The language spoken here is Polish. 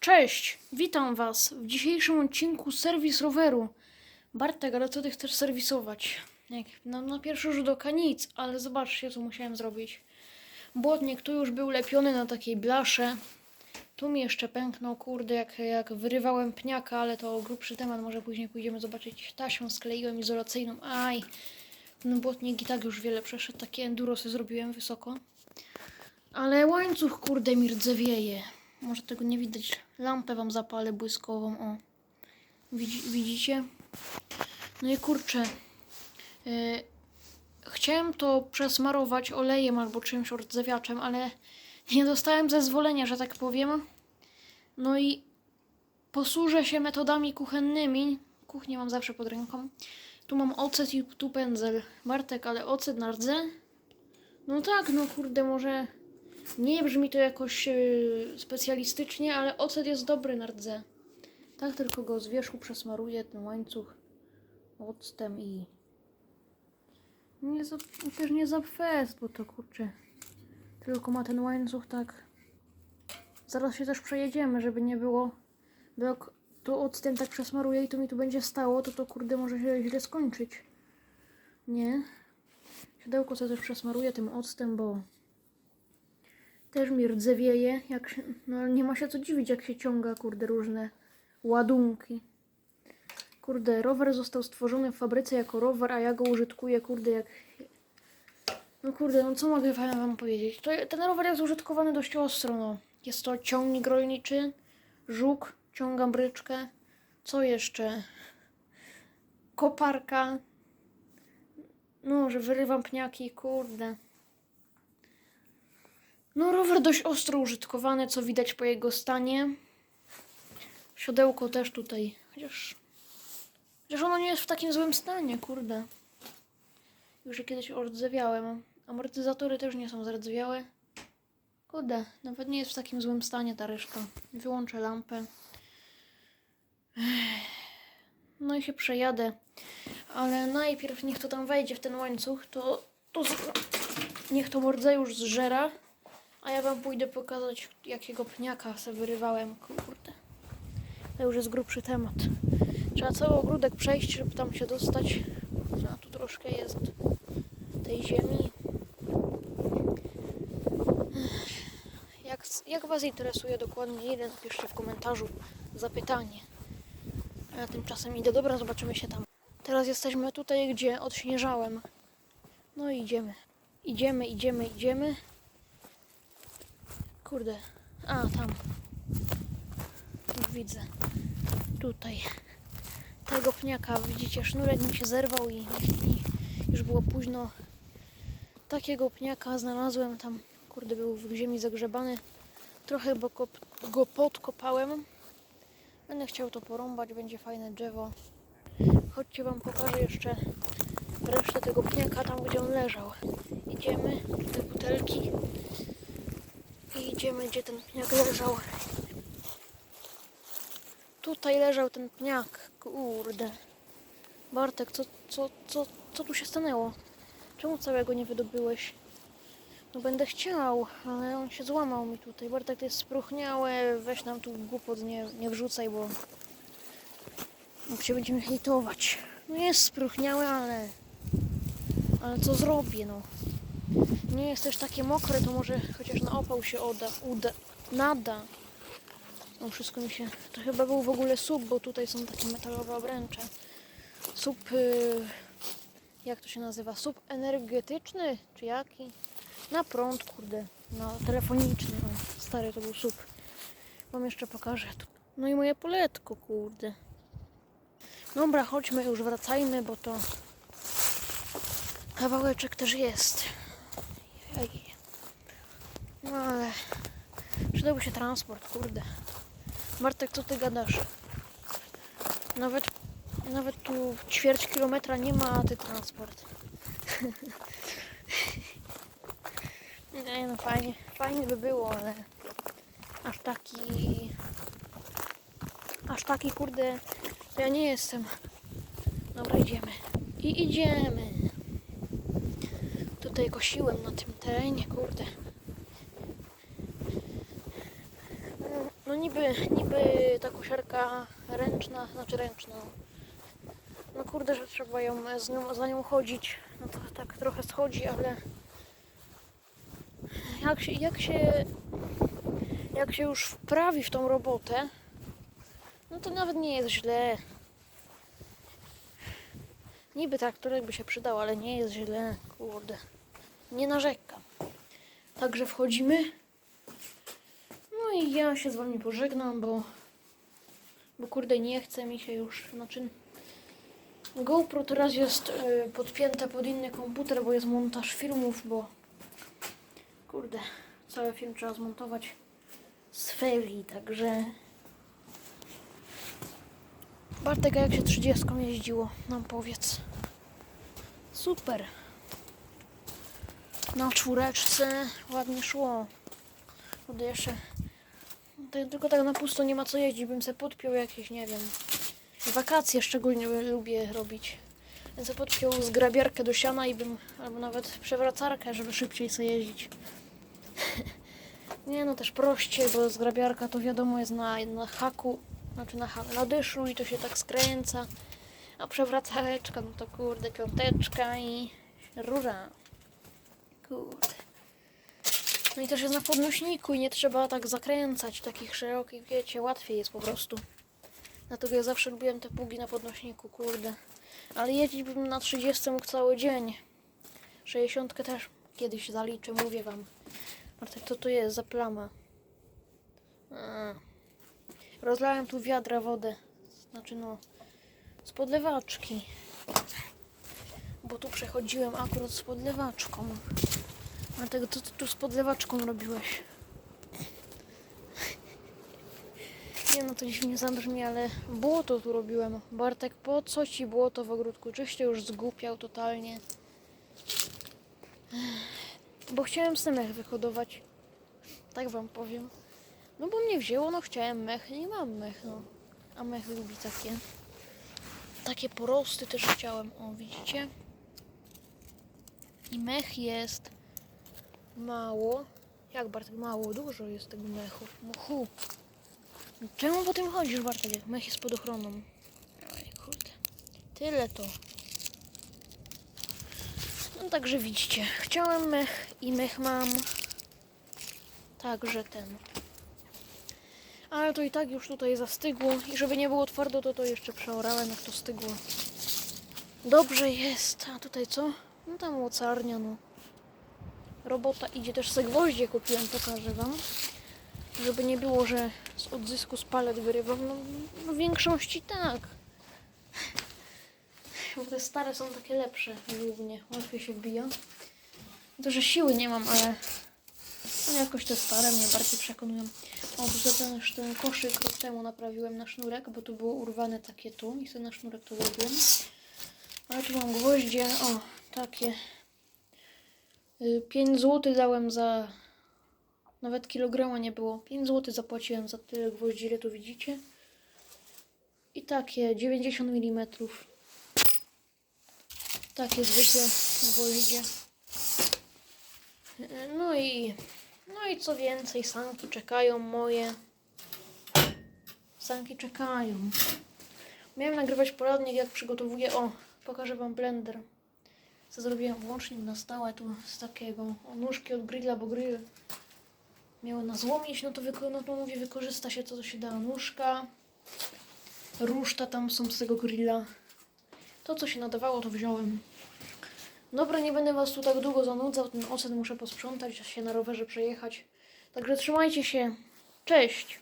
Cześć, witam Was w dzisiejszym odcinku serwis roweru. Bartek, ale co ty chcesz serwisować? Jak, no, na pierwszy rzut oka nic, ale zobaczcie, co musiałem zrobić. Błotnik tu już był lepiony na takiej blasze. Tu mi jeszcze pęknął, kurde, jak, jak wyrywałem pniaka, ale to grubszy temat, może później pójdziemy zobaczyć. Taśmę skleiłem izolacyjną, aj. Ten błotnik i tak już wiele przeszedł, takie enduro sobie zrobiłem wysoko. Ale łańcuch, kurde, mi rdzewieje. Może tego nie widać. Lampę wam zapalę błyskową, o. Widzi, widzicie? No i kurczę. Yy, chciałem to przesmarować olejem albo czymś ordzewiaczem, ale nie dostałem zezwolenia, że tak powiem. No i posłużę się metodami kuchennymi. Kuchnię mam zawsze pod ręką. Tu mam ocet i tu pędzel. Bartek, ale ocet na rdze? No tak, no kurde, może nie brzmi to jakoś yy, specjalistycznie, ale ocet jest dobry na rdze. Tak tylko go z wierzchu przesmaruję ten łańcuch octem i nie za, też nie za fest, bo to kurczę. Tylko ma ten łańcuch tak. Zaraz się też przejedziemy, żeby nie było. Bo jak to octem tak przesmaruję i to mi tu będzie stało, to to kurde może się źle skończyć. Nie? Siodełko sobie też przesmaruję tym octem, bo też mi rdzewieje, jak się, no nie ma się co dziwić, jak się ciąga, kurde, różne ładunki. Kurde, rower został stworzony w fabryce jako rower, a ja go użytkuję, kurde, jak... No kurde, no co mogę wam powiedzieć? To, ten rower jest użytkowany dość ostro, no. Jest to ciągnik rolniczy, żuk, ciągam bryczkę. Co jeszcze? Koparka. No, że wyrywam pniaki, kurde. No, rower dość ostro użytkowany, co widać po jego stanie. Siodełko też tutaj, chociaż... Chociaż ono nie jest w takim złym stanie, kurde. Już je kiedyś ordzewiałem. Amortyzatory też nie są zardzewiałe. Kurde, nawet nie jest w takim złym stanie ta reszta. Wyłączę lampę. No i się przejadę. Ale najpierw niech to tam wejdzie w ten łańcuch, to, to niech to mordze już zżera. A ja wam pójdę pokazać, jakiego pniaka sobie wyrywałem. Kurde. To już jest grubszy temat. Trzeba cały ogródek przejść, żeby tam się dostać. A tu troszkę jest tej ziemi. Jak, jak Was interesuje dokładnie ile, napiszcie w komentarzu zapytanie. A ja tymczasem idę. Dobra, zobaczymy się tam. Teraz jesteśmy tutaj, gdzie odśnieżałem. No i idziemy. Idziemy, idziemy, idziemy. Kurde. A, tam. Już widzę. Tutaj. Tego pniaka, widzicie, sznurek mi się zerwał i, i już było późno. Takiego pniaka znalazłem tam. Kurde, był w ziemi zagrzebany. Trochę go, go podkopałem. Będę chciał to porąbać, będzie fajne drzewo. Chodźcie wam pokażę jeszcze resztę tego pniaka tam, gdzie on leżał. Idziemy, te butelki. I idziemy, gdzie ten pniak leżał. Tutaj leżał ten pniak. Kurde. Bartek, co, co, co, co tu się stanęło? Czemu całego nie wydobyłeś? No będę chciał, ale on się złamał mi tutaj. Bartek, to jest spróchniałe. Weź nam tu głupot nie, nie wrzucaj, bo... Bo się będziemy hejtować. No jest spróchniałe, ale... Ale co zrobię, no? Nie jest też takie mokre, to może chociaż na opał się oda, uda, nada. No wszystko mi się... To chyba był w ogóle sub, bo tutaj są takie metalowe obręcze. Sub... y, Jak to się nazywa? Sub energetyczny? Czy jaki? Na prąd, kurde. Na telefoniczny. O, stary to był sub. Wam jeszcze pokażę. No i moje poletko, kurde. Dobra, chodźmy już, wracajmy, bo to... Kawałeczek też jest. Ej. No ale... Przydałby się transport, kurde. Bartek, co ty gadasz? Nawet, nawet tu ćwierć kilometra nie ma, ty transport. nie no, fajnie, fajnie by było, ale aż taki... Aż taki, kurde, ja nie jestem. Dobra, idziemy. I idziemy. Tutaj kosiłem na tym terenie, kurde. No, niby, niby ta kosiarka ręczna, znaczy ręczna. No kurde, że trzeba ją z nią, za nią chodzić. No to tak trochę schodzi, ale jak się, jak się, jak się już wprawi w tą robotę, no to nawet nie jest źle. Niby traktorek by się przydał, ale nie jest źle, kurde. Nie narzekam. Także wchodzimy. No i ja się z wami pożegnam, bo, bo kurde nie chce mi się już, znaczy GoPro teraz jest y, podpięte pod inny komputer, bo jest montaż filmów, bo kurde, cały film trzeba zmontować z ferii, także Bartek, jak się 30 jeździło, nam powiedz. Super. Na czwóreczce ładnie szło. Kurde, jeszcze tylko tak na pusto nie ma co jeździć, bym se podpiął jakieś, nie wiem, wakacje szczególnie lubię robić. Więc se podpiął zgrabiarkę do siana i bym, albo nawet przewracarkę, żeby szybciej sobie jeździć. nie no, też prościej, bo zgrabiarka to wiadomo jest na, na haku, znaczy na, na dyszlu i to się tak skręca. A przewracareczka, no to kurde, piąteczka i rura. No i też jest na podnośniku i nie trzeba tak zakręcać takich szerokich, wiecie, łatwiej jest po prostu. Dlatego ja zawsze lubiłem te pługi na podnośniku, kurde. Ale jeździć bym na 30 mógł cały dzień. 60 też kiedyś zaliczę, mówię wam. Bartek, co to jest za plama? Rozlałem tu wiadra wodę. Znaczy no, z podlewaczki. Bo tu przechodziłem akurat z podlewaczką. Dlatego co ty tu z podlewaczką robiłeś? Nie no, to dziwnie zabrzmi, ale błoto tu robiłem. Bartek, po co ci błoto w ogródku? Czyś ty już zgłupiał totalnie? Bo chciałem semech wyhodować. Tak wam powiem. No bo mnie wzięło, no chciałem mech i mam mech, no. A mech lubi takie. Takie porosty też chciałem, o widzicie? I mech jest mało. Jak Bartek mało? Dużo jest tego mechu. Muchu. Czemu po tym chodzisz, Bartek? Mech jest pod ochroną. Oj, kurde. Tyle to. No także widzicie. Chciałem mech i mech mam. Także ten. Ale to i tak już tutaj zastygło. I żeby nie było twardo, to to jeszcze przeorałem, jak to stygło. Dobrze jest. A tutaj co? No tam mocarnia, no. Robota idzie. Też se gwoździe kupiłem, pokażę wam. Żeby nie było, że z odzysku z palet wyrywam. No, no w większości tak. Bo te stare są takie lepsze głównie. Łatwiej się wbija. Że siły nie mam, ale no jakoś te stare mnie bardziej przekonują. O, to ten, ten koszyk rok temu naprawiłem na sznurek, bo tu było urwane takie tu i sobie na sznurek to zrobiłem. Ale tu mam gwoździe, o, takie. 5 zł dałem za... Nawet kilograma nie było. 5 zł zapłaciłem za tyle gwoździ, ile tu widzicie. I takie 90 mm. Takie zwykłe gwoździe. No i... No i co więcej, sanki czekają moje. Sanki czekają. Miałem nagrywać poradnik, jak przygotowuję. O, pokażę wam blender. Co zrobiłem włącznik na stałe tu z takiego nóżki od grilla, bo grill miało na złomić, no to, no to mówię, wykorzysta się to, co się da. Nóżka, ruszta tam są z tego grilla. To, co się nadawało, to wziąłem. Dobra, nie będę was tu tak długo zanudzał, ten ocet muszę posprzątać, się na rowerze przejechać. Także trzymajcie się. Cześć!